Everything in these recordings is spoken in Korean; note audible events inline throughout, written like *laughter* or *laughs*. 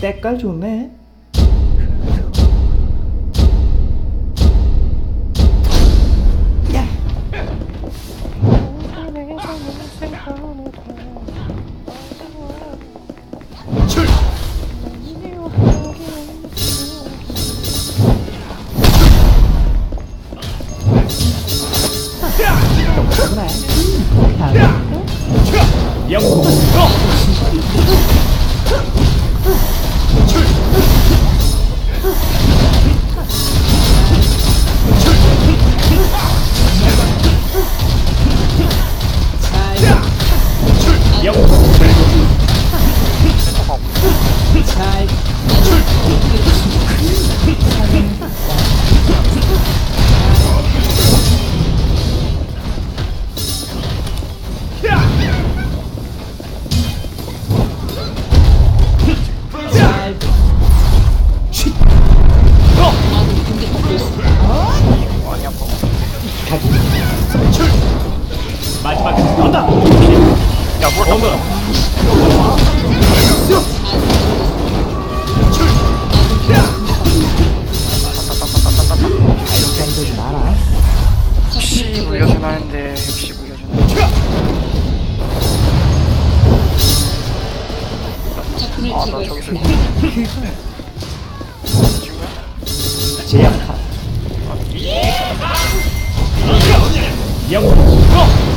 색깔 좀 해. 많이 아파. 마지막 간다. 야, 뭘 넘어. 아나 저기서 뭐 *laughs* 친구야? 제야. 烟雾诅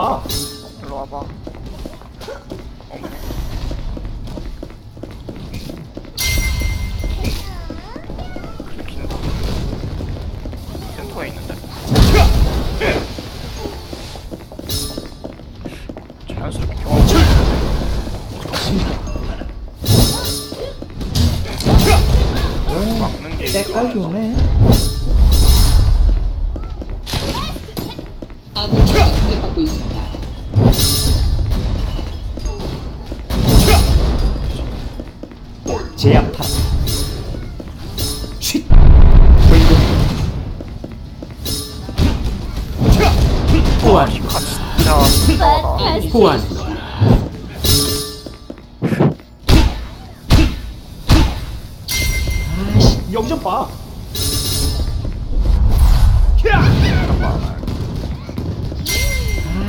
와봐. 일로 와봐. 내 깔기 오네. 제압하라. 쉿. 보안. 아 보안. 영좀 봐.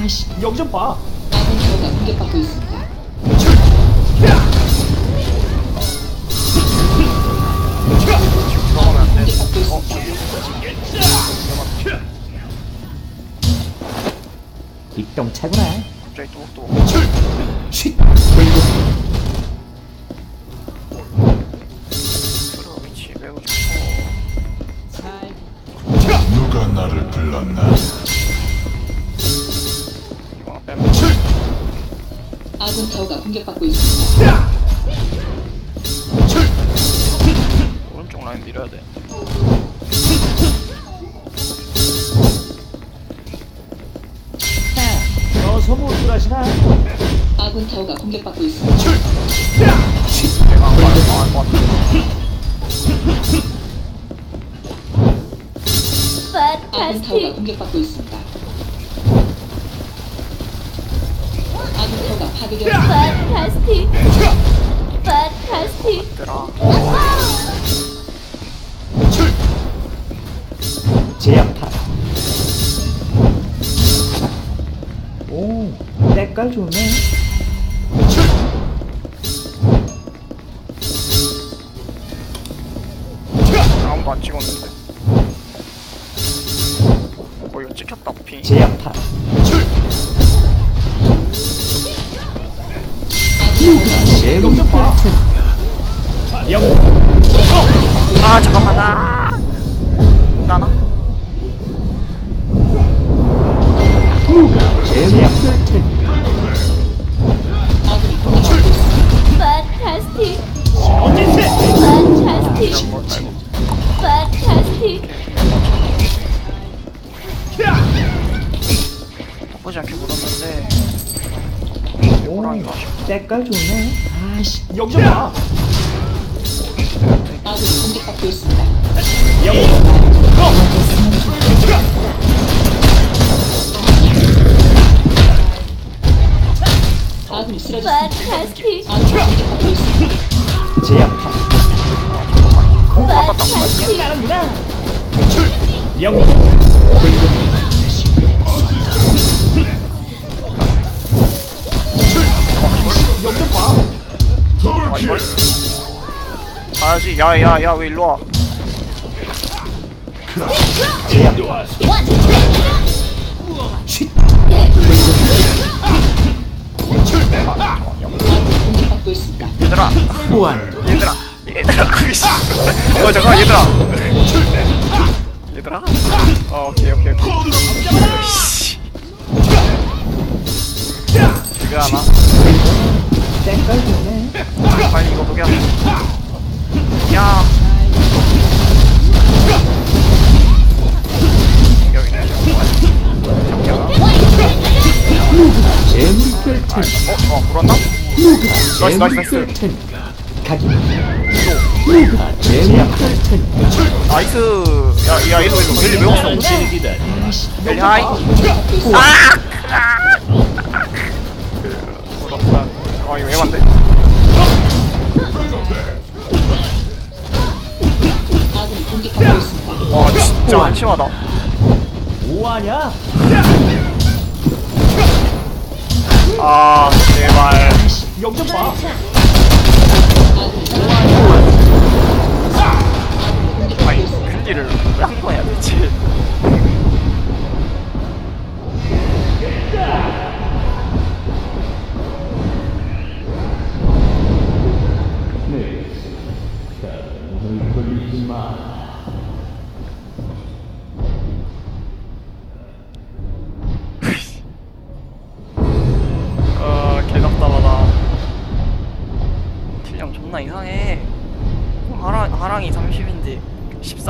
아씨. 영좀 봐. 아군 기지가 공격받고 있습니다. 있습니다. 입동차구나. 갑자기 또 또 쉿. 들어 위치 매우 좋고 누가 나를 불렀나? 이거 빼면 아군 타워가 공격받고 있습니다. 오른쪽 라인 밀어야 돼. 모술하시나? 아군 타워가 공격받고 있습니다. 아군 타워가 공격받고 있습니다. 아군 타워가 파괴되었습니다. 오, 때깔 좋네. 때깔 좋네. 아씨. 영좀 봐. 아군이 공격받고 있습니다. 영. 아군이 쓰러졌습니다. Fantastic! 아군이 공격받고 있습니다. 제압하라. Fantastic! 영. 영좀 가야지 야 야 야 왜 일로 와? 얘들아 보안. 얘들아 얘들아 으이씨. 어 잠깐 얘들아 얘들아 어 오케이 오케이 오케이 하나 때깔 좋네. 빨리 이거 보게 야 여기네 제물 펼친 어? 어 물었나? 나이스 나이스 나이스 펼친 각이. 누가 제물 펼친 나이스 야 야 일로 일로 일로 왜 없어. 일리 하이 공격받고 있습니다. 물었다 어 이거 왜 만데 심하다. 뭐하냐? 아 제발. 영좀 봐. 아니 큰일을 왜 한 거야 대체? 어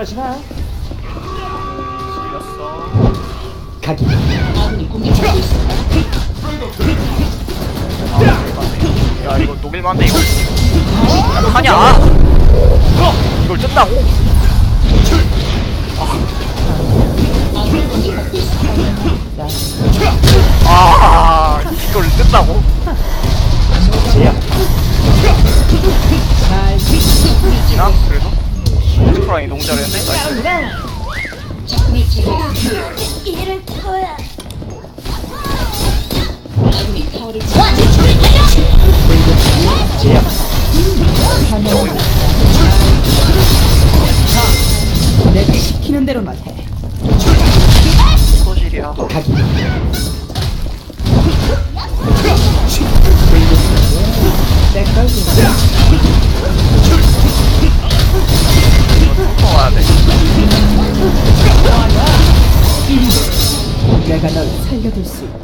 판타스틱 손목들 하시나? 틀렸어 각이 아군이 공격받고 있습니다. 야 이거 녹일만한데 이거 하냐 이걸 뜬다고? 아군이 공격받고 있습니다. 아 이걸 뜬다고? 너무 잘했는데? 거야 제압 내가 시키는 대로만 해. 소실이야 내가 널 살려둘 수 있게.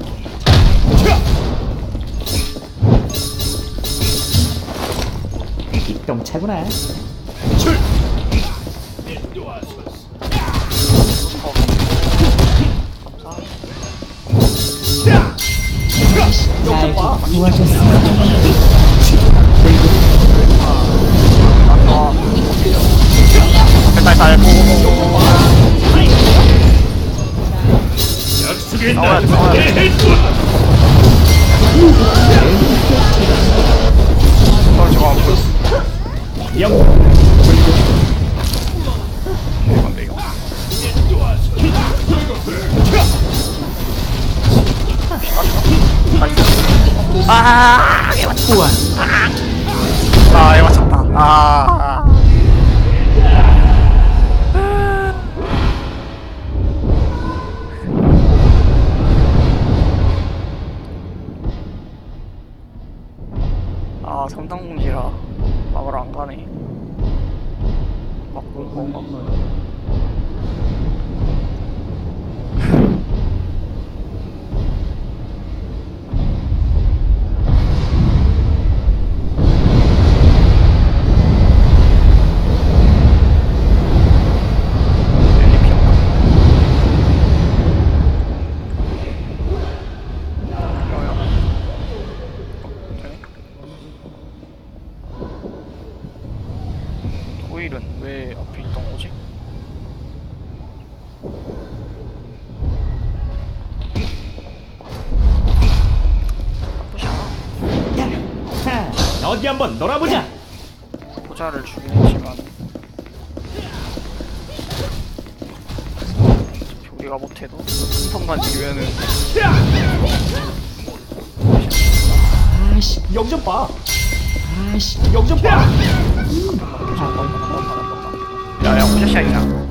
이똥차구나 날 구하셨습 후원 아, 얘 맞췄다. 아. 아, 삼당공지라 막으러 안 가네. 막고 뭔가. 어디 한번 놀아보자. 포자를 주긴 했지만. 어차피 우리가 못해도 한 번만 이기면은. 아씨 영좀 봐. 아씨 영좀 봐. 야야 호자시야 그냥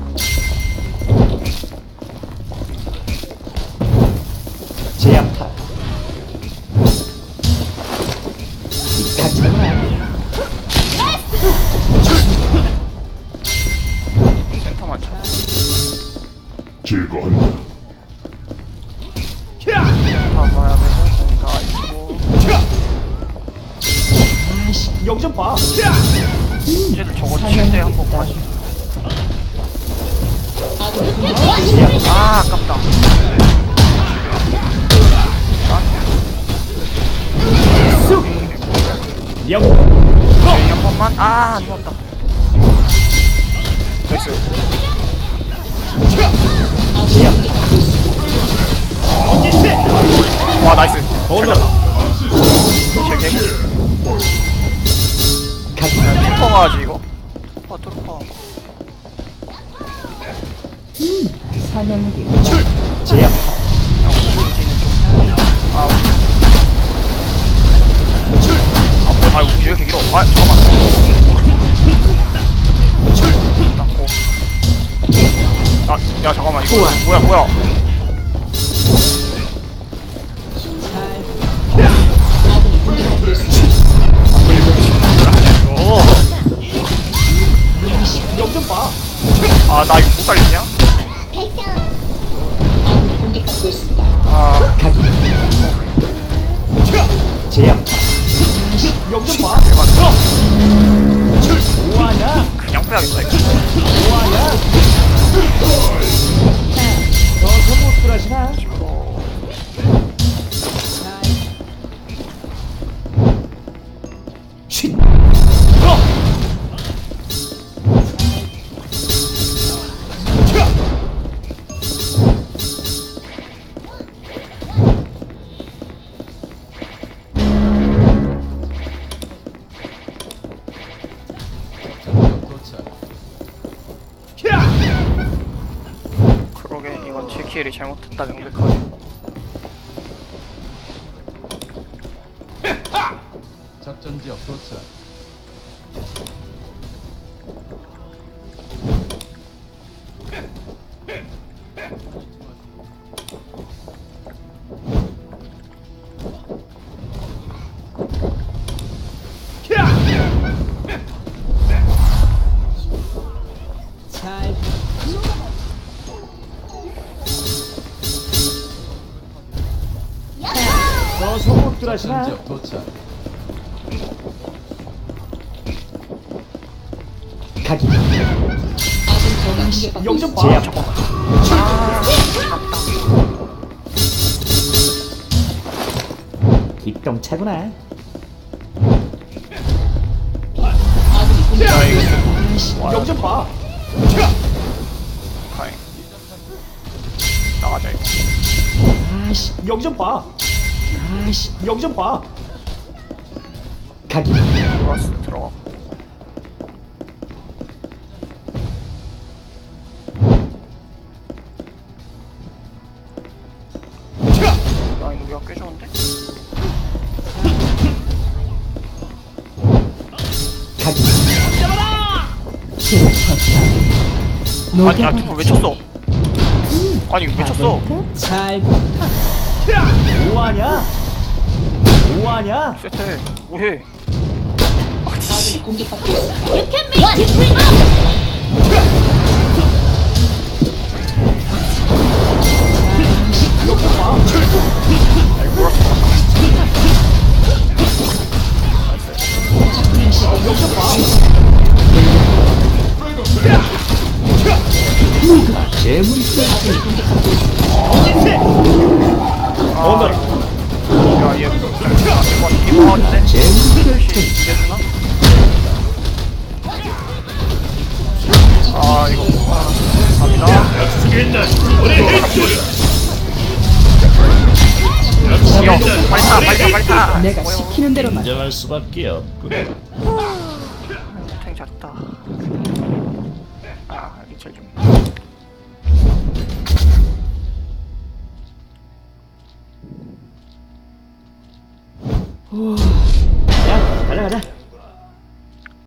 좀 봐. 쟤들 저거 칠때 한번 있습니다. 아 아깝다. 영. 저희 한 번만. 아 안 죽었다. 나이스. 와 나이스. 개 개. 각이 트루퍼 가야지 이거. 아 돌파 사명기 출! 제압. 아 출! 아왜 이렇게 길어 아 잠깐만. 출! 아, 야 잠깐만. 이거 뭐야 뭐야? 제키엘이 잘못했다 명백하게 작전 지역 도착. 하시나? 작전 지역 도착. 가기 아군 타워가 공격받고 영좀 있습니다. 봐. 아씨, 영좀 봐. 아씨, 영좀 봐. 가기 나꽤 좋은데? 가기 아니 야 누굴 왜 쳤어? 아니 왜 쳤어? 잘 뭐하냐? 뭐하냐? 세트 뭐해? 공격받고 있습니다. You can make it bring up. 몰 랐어 재물이 오늘 야얘 혹시 이겨주나? 아 이거 아, 갑니다 야 빨리 타 빨리 타 빨리 타 내가 시키는 대로만 해. 인정할 수밖에 없군.